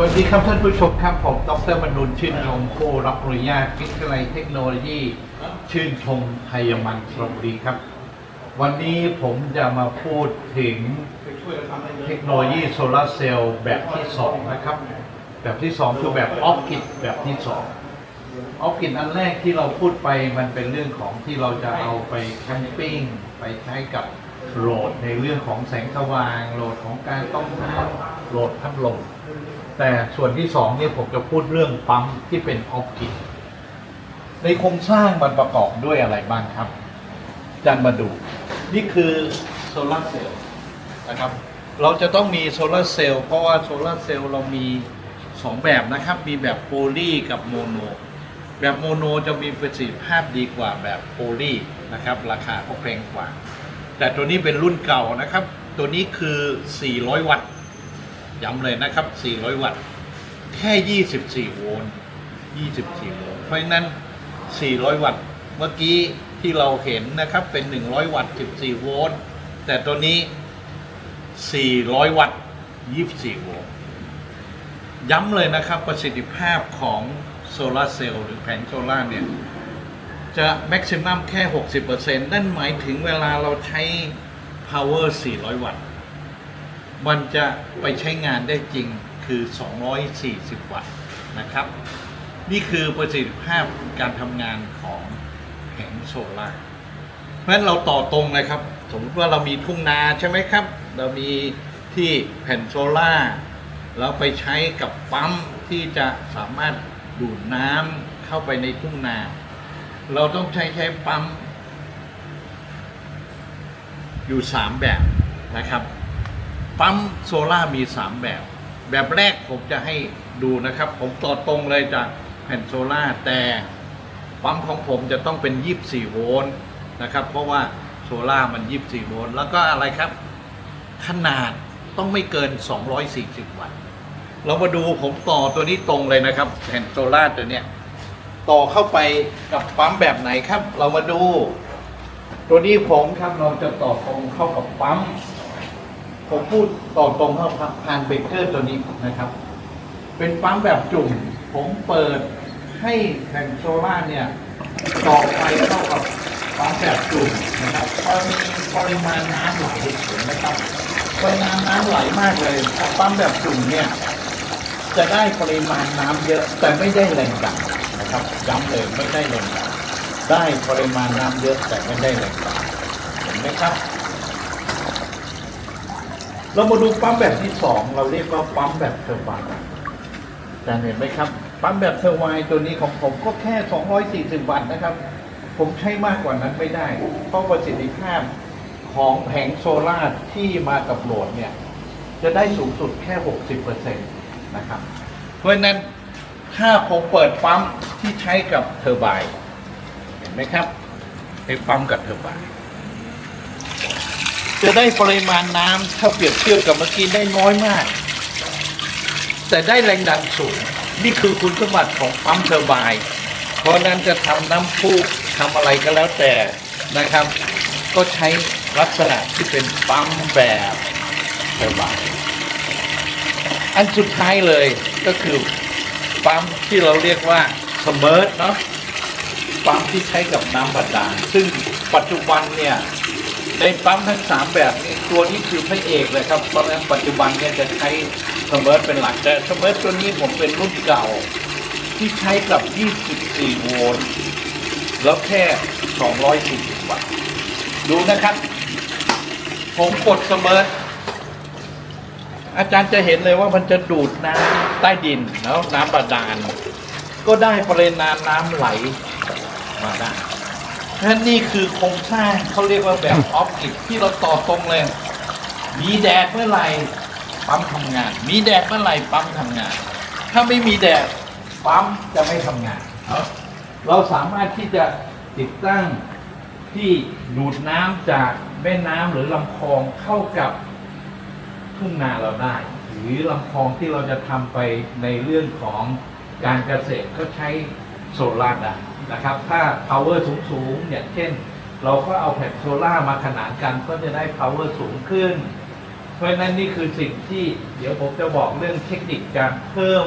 สวัสดีครับท่านผู้ชมครับ ผมดรมนุนชื่นชมผู้รับปริญญาวิทยาลัยเทคโนโลยีชื่นชมไทยมันสระบุรีครับ วันนี้ผมจะมาพูดถึงเทคโนโลยีโซลาร์เซลล์แบบที่สองนะครับ แบบที่สองคือแบบออฟกิดแบบที่สองออฟกิดอันแรกที่เราพูดไปมันเป็นเรื่องของที่เราจะเอาไปแคมปิ้งไปใช้กับโหลดในเรื่องของแสงสว่างโหลดของการต้มน้ำ โหลดพัดลมแต่ส่วนที่สองเนี่ยผมจะพูดเรื่องปั๊มที่เป็นออฟกิดในโครงสร้างมันประกอบด้วยอะไรบ้างครับจันมาดู นี่คือโซลาร์เซลล์นะครับ เราจะต้องมีโซลาร์เซลล์เพราะว่าโซลาร์เซลล์เรามีสองแบบนะครับ มีแบบโพลีกับโมโน แบบโมโนจะมีประสิทธิภาพดีกว่าแบบโพลีนะครับ ราคาก็แพงกว่า แต่ตัวนี้เป็นรุ่นเก่านะครับ ตัวนี้คือ 400 วัตต์ ย้ำเลยนะครับ 400 วัตต์ แค่ 24 โวลต์ 24 โวลต์ เพราะฉะนั้น 400 วัตต์ เมื่อกี้ที่เราเห็นนะครับเป็น 100 วัตต์ 14 โวลต์ แต่ตัวนี้ 400 วัตต์ 24 โวลต์ ย้ำเลยนะครับประสิทธิภาพของโซลาร์เซลล์หรือแผงโซลาเนี่ย จะแม็กซิมัมแค่ 60%นั่นหมายถึงเวลาเราใช้ power 400 วัตต์ มันจะไปใช้งานได้จริงคือ 240 วัตต์นะครับ นี่คือประสิทธิภาพการทำงานของแผงโซลาร์เพราะฉะนั้นเราต่อตรงเลยครับ สมมติว่าเรามีทุ่งนาใช่ไหมครับ เรามีที่แผ่นโซลาร์แล้วไปใช้กับปั๊มที่จะสามารถดูดน้ำเข้าไปในทุ่งนา เราต้องใช้ใช้ปั๊มอยู่สามแบบนะครับ ปั๊มโซล่ามี 3 แบบ แบบแรกผมจะให้ดูนะครับ ผมต่อตรงเลยจากแผ่นโซล่าแต่ปั๊มของผมจะต้องเป็น 24 โวลต์นะครับ เพราะว่าโซล่ามัน 24 โวลต์แล้วก็อะไรครับ ขนาดต้องไม่เกิน 240 วัตต์เรามาดูผมต่อตัวนี้ตรงเลยนะครับแผ่นโซล่าตัวเนี้ยต่อเข้าไปกับปั๊มแบบไหนครับ เรามาดู ตัวนี้ผมครับเราจะต่อตรงเข้ากับปั๊ม ผมพูดต่อตรงเข้าผ่านเบเกอร์ตัวนี้นะครับ เป็นปั๊มแบบจุ่ม ผมเปิดให้แผ่นโซล่าเนี่ยต่อไปเข้ากับปั๊มแบบจุ่มนะครับพอมีปริมาณน้ำไหลเห็นไหมครับปริมาณน้ำไหลมากเลยปั๊มแบบจุ่มเนี่ยจะได้ปริมาณน้ำเยอะ แต่ไม่ได้แรงดันนะครับย้ำเลยไม่ได้แรงดันได้ปริมาณน้ำเยอะแต่ไม่ได้แรงดันเห็นไหมครับ เรามาดูปั๊มแบบที่สองเราเรียกว่าปั๊มแบบเทอร์ไบน์แต่เห็นไหมครับ ปั๊มแบบเทอร์ไบน์ตัวนี้ของผมก็แค่ 240 วัตต์นะครับ ผมใช้มากกว่านั้นไม่ได้ เพราะประสิทธิภาพของแผงโซลาร์ที่มากับโหลดเนี่ย จะได้สูงสุดแค่ 60%นะครับ เพราะนั้นถ้าผมเปิดปั๊มที่ใช้กับเทอร์ไบน์เห็นไหมครับเป็นปั๊มกับเทอร์ไบน์ จะได้ปริมาณน้ำถ้าเปรียบเทียบกับเมื่อกี้ได้น้อยมาก แต่ได้แรงดันสูง นี่คือคุณสมบัติของปั๊มเทอร์ไบน์เพราะนั้นจะทำน้ำพุทำอะไรก็แล้วแต่นะครับ ก็ใช้ลักษณะที่เป็นปั๊มแบบเทอร์ไบน์อันสุดท้ายเลยก็คือปั๊มที่เราเรียกว่าสเมิร์เนาะปั๊มที่ใช้กับน้ำบาดาลซึ่งปัจจุบันเนี่ย ในปั๊มทั้งสามแบบนี้ตัวนี้คือพระเอกเลยครับเพราะฉะนั้นปัจจุบันเนี่ยจะใช้เสมิร์ทเป็นหลักแต่เสมิร์ทตัวนี้ผมเป็นรุ่นเก่า ที่ใช้กับ 24 โวลต์แล้วแค่ 240 วัตต์ดูนะครับ ผมกดเสมิร์ทอาจารย์จะเห็นเลยว่ามันจะดูดน้ำใต้ดินแล้วน้ำบาดาลก็ได้ปริมาณน้ำไหลมาได้ นั่นนี่คือโครงสร้างเขาเรียกว่าแบบออฟกิดที่เราต่อตรงเลย มีแดดเมื่อไหร่ปั๊มทำงาน มีแดดเมื่อไหร่ปั๊มทำงาน ถ้าไม่มีแดดปั๊มจะไม่ทำงานเนอะเราสามารถที่จะติดตั้งที่ดูดน้ำจากแม่น้ำหรือลำคลองเข้ากับทุ่งนาเราได้ หรือลำคลองที่เราจะทำไปในเรื่องของการเกษตรก็ใช้ โซลาร์ได้นะครับ ถ้า power สูงๆอย่างเช่น เราก็เอาแผ่นโซลาร์มาขนานกันก็จะได้ power สูงขึ้น เพราะฉะนั้นนี่คือสิ่งที่เดี๋ยวผมจะบอกเรื่องเทคนิคการเพิ่ม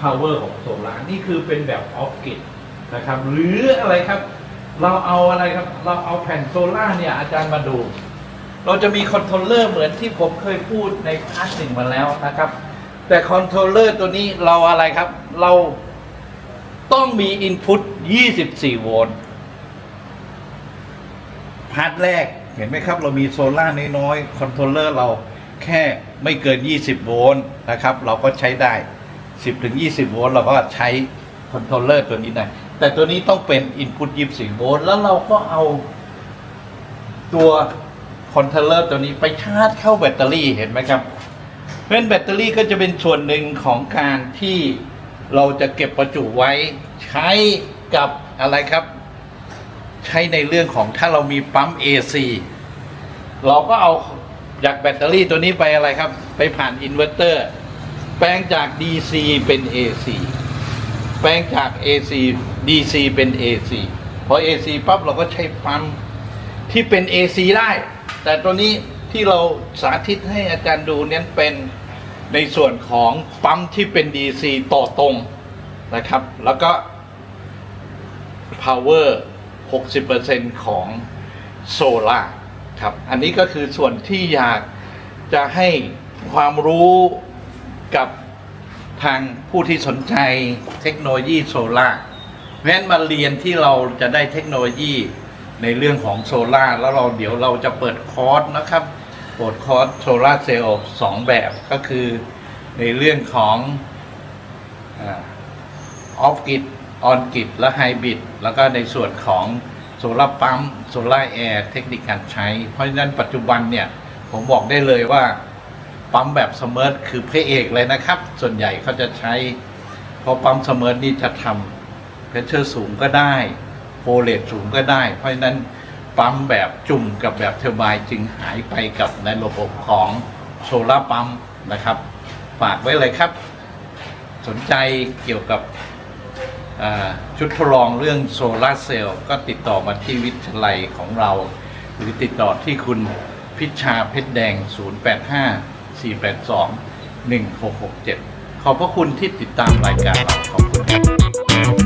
power ของโซลาร์นี่คือเป็นแบบออฟกิดนะครับ หรืออะไรครับ เราเอาอะไรครับ เราเอาแผ่นโซลาร์เนี่ยอาจารย์มาดู เราจะมีคอนโทรลเลอร์เหมือนที่ผมเคยพูดในพาร์ทหนึ่งมาแล้วนะครับ แต่คอนโทรลเลอร์ตัวนี้เราอะไรครับ เรา ต้องมีอินพุต24 โวลต์พาร์ทแรกเห็นไหมครับ เรามีโซล่าน้อยๆ คอนโทรลเลอร์เราแค่ไม่เกิน 20 โวลต์นะครับ เราก็ใช้ได้ 10ถึง20 โวลต์เราก็ใช้คอนโทรลเลอร์ตัวนี้ได้แต่ตัวนี้ต้องเป็น Input 24 โวลต์แล้วเราก็เอาตัวคอนโทรลเลอร์ตัวนี้ไปชาร์จเข้าแบตเตอรี่เห็นไหมครับเพราะฉะนั้นแบตเตอรี่ก็จะเป็นส่วนหนึ่งของการที่ เราจะเก็บประจุไว้ใช้กับอะไรครับ ใช้ในเรื่องของถ้าเรามีปั๊ม AC เราก็เอาจากแบตเตอรี่ตัวนี้ไปอะไรครับ ไปผ่านอินเวอร์เตอร์ แปลงจาก DC เป็น AC แปลงจาก AC DC เป็น AC พอ AC ปั๊บเราก็ใช้ปั๊มที่เป็น AC ได้ แต่ตัวนี้ที่เราสาธิตให้อาจารย์ดูเนี้เป็น ในส่วนของปั๊มที่เป็น DC ต่อตรงนะครับ แล้วก็ power 60%ของโซลาร์ครับ อันนี้ก็คือส่วนที่อยากจะให้ความรู้กับทางผู้ที่สนใจเทคโนโลยีโซลาร์เพราะฉะนั้นมาเรียนที่เราจะได้เทคโนโลยีในเรื่องของโซลาร์แล้วเราเดี๋ยวเราจะเปิดคอร์สนะครับ เปิดคอร์สโซลาร์เซลล์สองแบบก็คือในเรื่องของออฟกิดออนกิดและไฮบริดแล้วก็ในส่วนของโซลาร์ปั๊มโซลาร์แอร์เทคนิคการใช้ เพราะฉะนั้นปัจจุบันเนี่ย ผมบอกได้เลยว่า ปั๊มแบบเสมอคือพระเอกเลยนะครับ ส่วนใหญ่เขาจะใช้ เพราะปั๊มเสมอนี่จะทำเพชเชอร์สูงก็ได้โฟเลตสูงก็ได้ เพราะฉะนั้น ปั๊มแบบจุ่มกับแบบเทอร์ไบน์จึงหายไปกับในระบบของโซลาร์ปั๊มนะครับ ฝากไว้เลยครับ สนใจเกี่ยวกับชุดทดลองเรื่องโซลาร์เซลล์ก็ติดต่อมาที่วิทยาลัยของเรา หรือติดต่อที่คุณพิชชาเพชรแดง 085 482 1667 ขอบพระคุณที่ติดตามรายการเราขอบคุณครับ